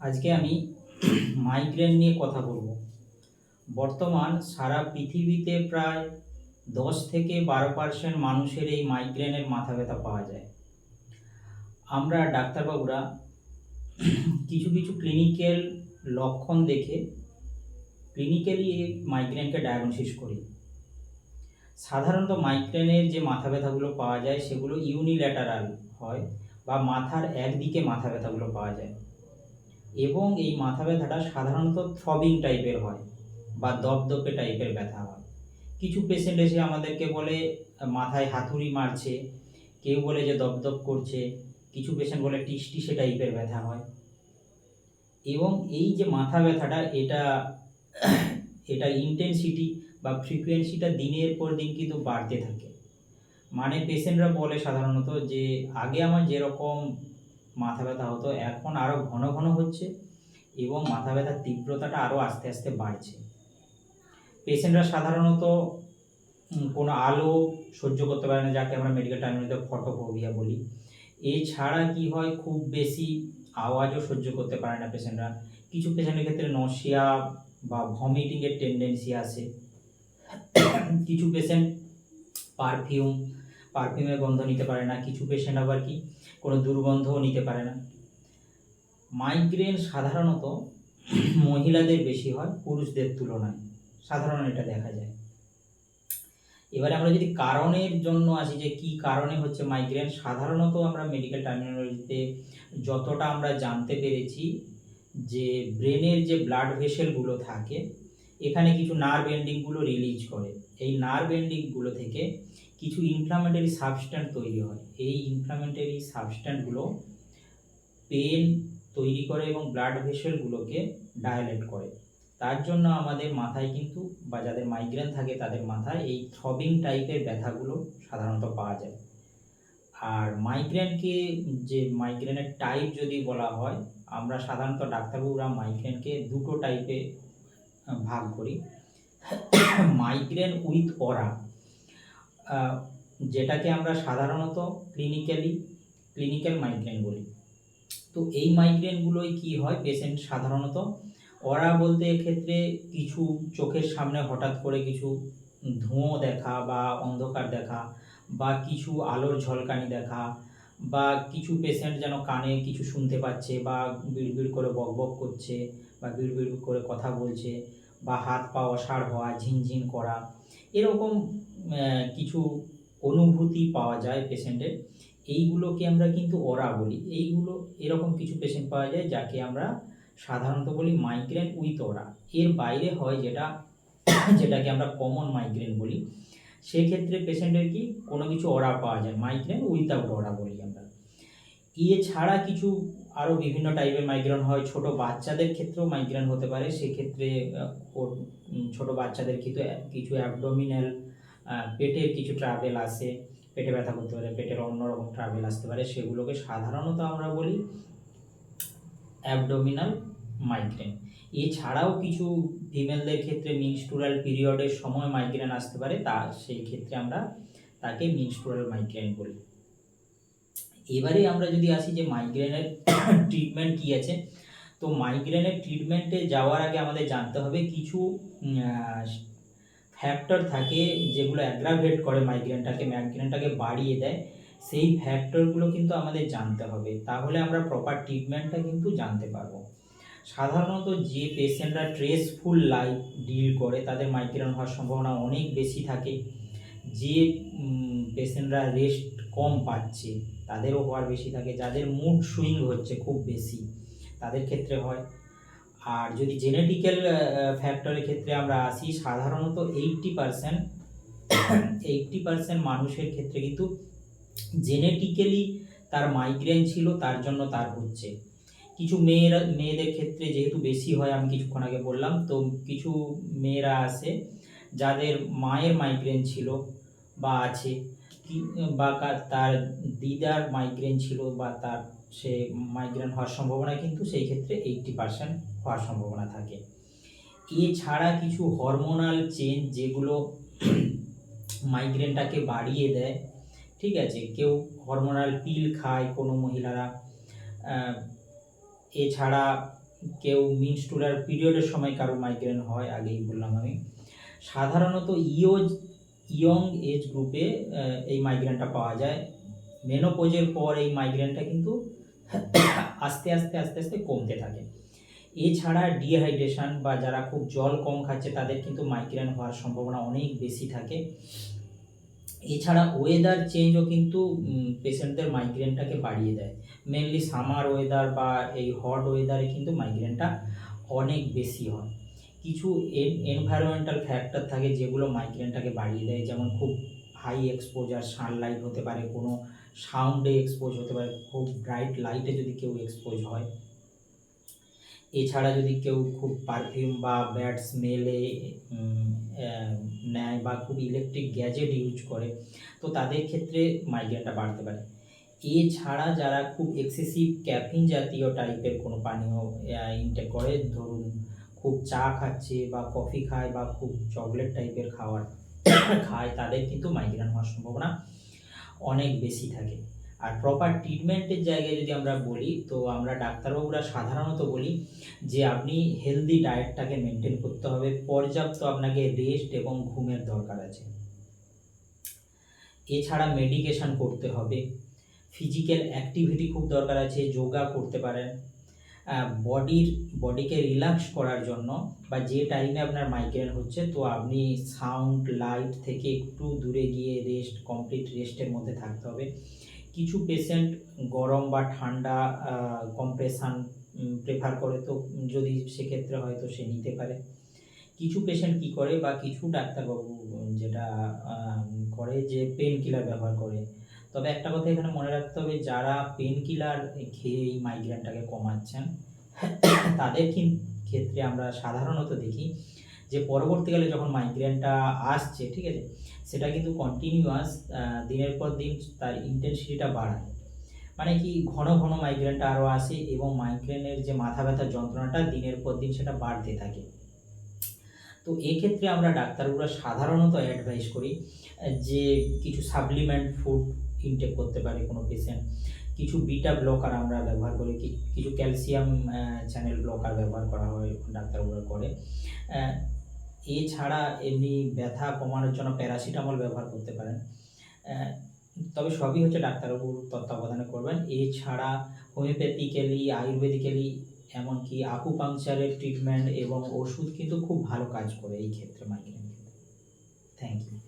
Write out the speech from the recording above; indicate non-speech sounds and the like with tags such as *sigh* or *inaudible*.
আজকে আমি মাইগ্রেন নিয়ে কথা বলব। বর্তমান সারা পৃথিবীতে প্রায় দশ থেকে বারো পার্সেন্ট মানুষের এই মাইগ্রেনের মাথা ব্যথা পাওয়া যায়। আমরা ডাক্তারবাবুরা কিছু কিছু ক্লিনিক্যাল লক্ষণ দেখে ক্লিনিক্যালি এই মাইগ্রেনকে ডায়াগনোসিস করি। সাধারণত মাইগ্রেনের যে মাথা ব্যথাগুলো পাওয়া যায় সেগুলো ইউনিল্যাটারাল হয় বা মাথার একদিকে মাথা ব্যথাগুলো পাওয়া যায়। এবং এই মাথা ব্যথাটা সাধারণত থ্রবিং টাইপের হয় বা দপদপে টাইপের ব্যথা হয়। কিছু পেশেন্ট এসে আমাদেরকে বলে, মাথায় হাতুড়ি মারছে। কেউ বলে যে দপদপ করছে। কিছু পেশেন্ট বলে, টিসটিসে টাইপের ব্যথা হয়। এবং এই যে মাথা ব্যথাটা, এটা এটা ইন্টেন্সিটি বা ফ্রিকোয়েন্সিটা দিনের পর দিন কিন্তু বাড়তে থাকে। মানে পেশেন্টরা বলে সাধারণত যে, আগে আমার যেরকম মাথা ব্যথা হতো। এখন আরও ঘন ঘন হচ্ছে এবং মাথা ব্যথার তীব্রতাটা আরও আস্তে আস্তে বাড়ছে। পেশেন্টরা সাধারণত কোনো আলো সহ্য করতে পারে না, যাকে আমরা মেডিকেল টার্মিনালিতে ফটোফোবিয়া বলি। এছাড়া কি হয়, খুব বেশি আওয়াজও সহ্য করতে পারে না পেশেন্টরা। কিছু পেশেন্টের ক্ষেত্রে নশিয়া বা ভমিটিংয়ের টেন্ডেন্সি আসে। কিছু পেশেন্ট পারফিউম পারফিউমের গন্ধ নিতে পারে না। কিছু পেশেন্ট আবার কি কোনো দুর্গন্ধও নিতে পারে না। মাইগ্রেন সাধারণত মহিলাদের বেশি হয়, পুরুষদের তুলনায়। সাধারণ এটা দেখা যায়। এবারে আমরা যদি কারণের জন্য আসি যে কি কারণে হচ্ছে মাইগ্রেন সাধারণত আমরা মেডিকেল টার্মিনোলজিতে যতটা আমরা জানতে পেরেছি যে ব্রেনের যে ব্লাড ভেসেলগুলো থাকে, এখানে কিছু নার্ভ এন্ডিংগুলো রিলিজ করে। এই নার্ভ এন্ডিংগুলো থেকে কিছু ইনফ্লামেটরি সাবস্ট্যান্ট তৈরি হয়। এই ইনফ্লামেটরি সাবস্ট্যান্টগুলো পেন তৈরি করে এবং ব্লাড ভেসেলগুলোকে ডায়ালেট করে। তার জন্য আমাদের মাথায় কিন্তু বা যাদের মাইগ্রেন থাকে তাদের মাথায় এই থ্রবিং টাইপের ব্যথাগুলো সাধারণত পাওয়া যায়। আর মাইগ্রেনকে যে মাইগ্রেনের টাইপ যদি বলা হয়, আমরা সাধারণত ডাক্তারবাবুরা মাইগ্রেনকে দুটো টাইপে ভাগ করি। মাইগ্রেন উইথ অরা যেটাকে আমরা সাধারণত ক্লিনিক্যালি ক্লিনিক্যাল মাইগ্রেন বলি। তো এই মাইগ্রেনগুলোই কি হয়? পেশেন্ট সাধারণত, ওরা বলতে এক্ষেত্রে কিছু চোখের সামনে হঠাৎ করে কিছু ধোঁয়া দেখা বা অন্ধকার দেখা বা কিছু আলোর ঝলকানি দেখা বা কিছু পেশেন্ট যেন কানে কিছু শুনতে পাচ্ছে বা বিড়বিড় করে বকবক করছে বা বিড়বিড় করে কথা বলছে বা হাত পা অসাড় হওয়া, ঝিনঝিন করা, এরকম কিছু অনুভূতি পাওয়া যায় পেশেন্টের। এইগুলোকে আমরা কিন্তু ওরা বলি। এইগুলো, এরকম কিছু পেশেন্ট পাওয়া যায় যাকে আমরা সাধারণত বলি মাইগ্রেন উইথ ওরা এর বাইরে হয় যেটা, যেটাকে আমরা কমন মাইগ্রেন বলি। সেক্ষেত্রে পেশেন্টের কি, কোনো কিছু ওরা পাওয়া যায়। মাইগ্রেন উইথাউট ওরা বলি আমরা। এছাড়া কিছু আরও বিভিন্ন টাইপের মাইগ্রেন হয়। ছোট বাচ্চাদের ক্ষেত্রেও মাইগ্রেন হতে পারে। সেক্ষেত্রে ছোট বাচ্চাদের কিন্তু কিছু অ্যাবডোমিনাল পেটের কিছু ট্রাভেল আসে পেটে ব্যথা করতে পারে, পেটের অন্যরকম ট্রাভেল আসতে পারে, সেগুলোকে সাধারণত আমরা বলি অ্যাবডোমিনাল মাইগ্রেন এছাড়াও কিছু ফিমেলদের ক্ষেত্রে মিনস্টুরাল পিরিয়ডের সময় মাইগ্রেন আসতে পারে, তা সেই ক্ষেত্রে আমরা তাকে মিনস্টুরাল মাইগ্রেন বলি। এবারে আমরা যদি আসি যে মাইগ্রেনের ট্রিটমেন্ট কী আছে, তো মাইগ্রেনের ট্রিটমেন্টে যাওয়ার আগে আমাদের জানতে হবে কিছু ফ্যাক্টর থাকে যেগুলো অ্যাগ্রাভেট করে মাইগ্রেনটাকে মাইগ্রেনটাকে বাড়িয়ে দেয়, সেই ফ্যাক্টরগুলো কিন্তু আমাদের জানতে হবে। তাহলে আমরা প্রপার ট্রিটমেন্টটা কিন্তু জানতে পারব। সাধারণত যে পেশেন্টরা স্ট্রেসফুল লাইফ ডিল করে, তাদের মাইগ্রেন হওয়ার সম্ভাবনা অনেক বেশি থাকে। যে পেশেন্টরা রেস্ট কম পাচ্ছে, তাদেরও হওয়ার বেশি থাকে। যাদের মুড সুইং হচ্ছে খুব বেশি, তাদের ক্ষেত্রে হয়। আর যদি জেনেটিক্যাল ফ্যাক্টরের ক্ষেত্রে আমরা আসি, সাধারণত এইটটি পারসেন্ট এইটটি পারসেন্ট মানুষের ক্ষেত্রে কিন্তু জেনেটিক্যালি তার মাইগ্রেন ছিল, তার জন্য তার হচ্ছে। কিছু মেয়েরা, মেয়েদের ক্ষেত্রে যেহেতু বেশি হয়, আমি কিছুক্ষণ আগে বললাম, তো কিছু মেয়েরা আছে, যাদের মায়ের মাইগ্রেন ছিল বা আছে বা তার দিদার মাইগ্রেন ছিল বা তার সে মাইগ্রেন হওয়ার সম্ভাবনা কিন্তু সেই ক্ষেত্রে এইটটি পার্সেন্ট হওয়ার সম্ভাবনা থাকে। এছাড়া কিছু হরমোনাল চেঞ্জ যেগুলো মাইগ্রেনটাকে বাড়িয়ে দেয়, ঠিক আছে? কেউ হরমোনাল পিল খায় কোনো মহিলারা এছাড়া কেউ মিনস্টুলার পিরিয়ডের সময় কারও মাইগ্রেন হয়, আগেই বললাম আমি। সাধারণত ইয়োজ ইয়ং এজ গ্রুপে এই মাইগ্রেনটা পাওয়া যায়। মেনোপোজের পর এই মাইগ্রেনটা কিন্তু আস্তে আস্তে আস্তে আস্তে কমতে থাকে। এছাড়া ডিহাইড্রেশন বা যারা খুব জল কম খাচ্ছে, তাদের কিন্তু মাইগ্রেন হওয়ার সম্ভাবনা অনেক বেশি থাকে। এছাড়া ওয়েদার চেঞ্জও কিন্তু পেশেন্টদের মাইগ্রেনটাকে বাড়িয়ে দেয়। মেনলি সামার ওয়েদার বা এই হট ওয়েদারে কিন্তু মাইগ্রেনটা অনেক বেশি হয়। কিছু এনভায়রনমেন্টাল ফ্যাক্টর থাকে যেগুলো মাইগ্রেনটাকে বাড়িয়ে দেয়, যেমন খুব হাই এক্সপোজার সানলাইট হতে পারে কোনো সাউন্ডে এক্সপোজ হতে পারে, খুব ব্রাইট লাইটে যদি কেউ এক্সপোজ হয়। এছাড়া যদি কেউ খুব পারফিউম বা ব্যাড স্মেলে নেয় বা খুব ইলেকট্রিক গ্যাজেট ইউজ করে, তো তাদের ক্ষেত্রে মাইগ্রেনটা বাড়তে পারে। এছাড়া যারা খুব এক্সেসিভ ক্যাফিন জাতীয় টাইপের কোনো পানীয় ইনটেক করে, ধরুন খুব চা খাচ্ছে বা কফি খায় বা খুব চকলেট টাইপের খাওয়ার, *coughs* খায়, তাদের কিন্তু মাইগ্রেন হওয়ার সম্ভাবনা অনেক বেশি থাকে। আর প্রপার ট্রিটমেন্টের জায়গায় যদি আমরা বলি, তো আমরা ডাক্তারবাবুরা সাধারণত বলি যে, আপনি হেলদি ডায়েটটাকে মেনটেন করতে হবে। পর্যাপ্ত আপনাকে রেস্ট এবং ঘুমের দরকার আছে। এছাড়া মেডিকেশান করতে হবে। ফিজিক্যাল অ্যাক্টিভিটি খুব দরকার আছে, যোগা করতে পারেন। বডির বডিকে রিল্যাক্স করার জন্য বা যে টাইমে আপনার মাইগ্রেন হচ্ছে, তো আপনি সাউন্ড লাইট থেকে একটু দূরে গিয়ে রেস্ট কমপ্লিট রেস্টের মধ্যে থাকতে হবে। কিছু পেশেন্ট গরম বা ঠান্ডা কম্প্রেশন প্রেফার করে তো যদি সেক্ষেত্রে হয়তো সে নিতে পারে। কিছু পেশেন্ট কি করে বা কিছু ডাক্তারবাবু যেটা করে যে পেন কিলার ব্যবহার করে। তবে একটা কথা এখানে মনে রাখতে হবে, যারা পেন কিলার খেয়ে এই মাইগ্রেনটাকে কমাচ্ছেন, তাদের ক্ষেত্রে আমরা সাধারণত দেখি যে পরবর্তীকালে যখন মাইগ্রেনটা আসছে, ঠিক আছে, সেটা কিন্তু কন্টিনিউয়াস দিনের পর দিন তার ইন্টেন্সিটিটা বাড়ায়। মানে কি, ঘন ঘন মাইগ্রেনটা আরও আসে এবং মাইগ্রেনের যে মাথা ব্যথার যন্ত্রণাটা দিনের পর দিন সেটা বাড়তে থাকে। তো এক্ষেত্রে আমরা ডাক্তারবাবুরা সাধারণত অ্যাডভাইস করি যে কিছু সাপ্লিমেন্ট ফুড ইনটেক করতে পারে কোনো পেশেন্ট কিছু বিটা ব্লকার আমরা ব্যবহার করি কিছু ক্যালসিয়াম চ্যানেল ব্লকার ব্যবহার করা হয়, ডাক্তারবাবুরা করে। এছাড়া এমনি ব্যথা কমানোর জন্য প্যারাসিটামল ব্যবহার করতে পারেন। তবে সবই হচ্ছে ডাক্তারবাবুর তত্ত্বাবধানে করবেন। এছাড়া হোমিওপ্যাথিক্যালি, আয়ুর্বেদিক্যালি, এমনকি আকুপাংচারের ট্রিটমেন্ট এবং ওষুধ কিন্তু খুব ভালো কাজ করে এই ক্ষেত্রে মাইগ্রেন থ্যাংক ইউ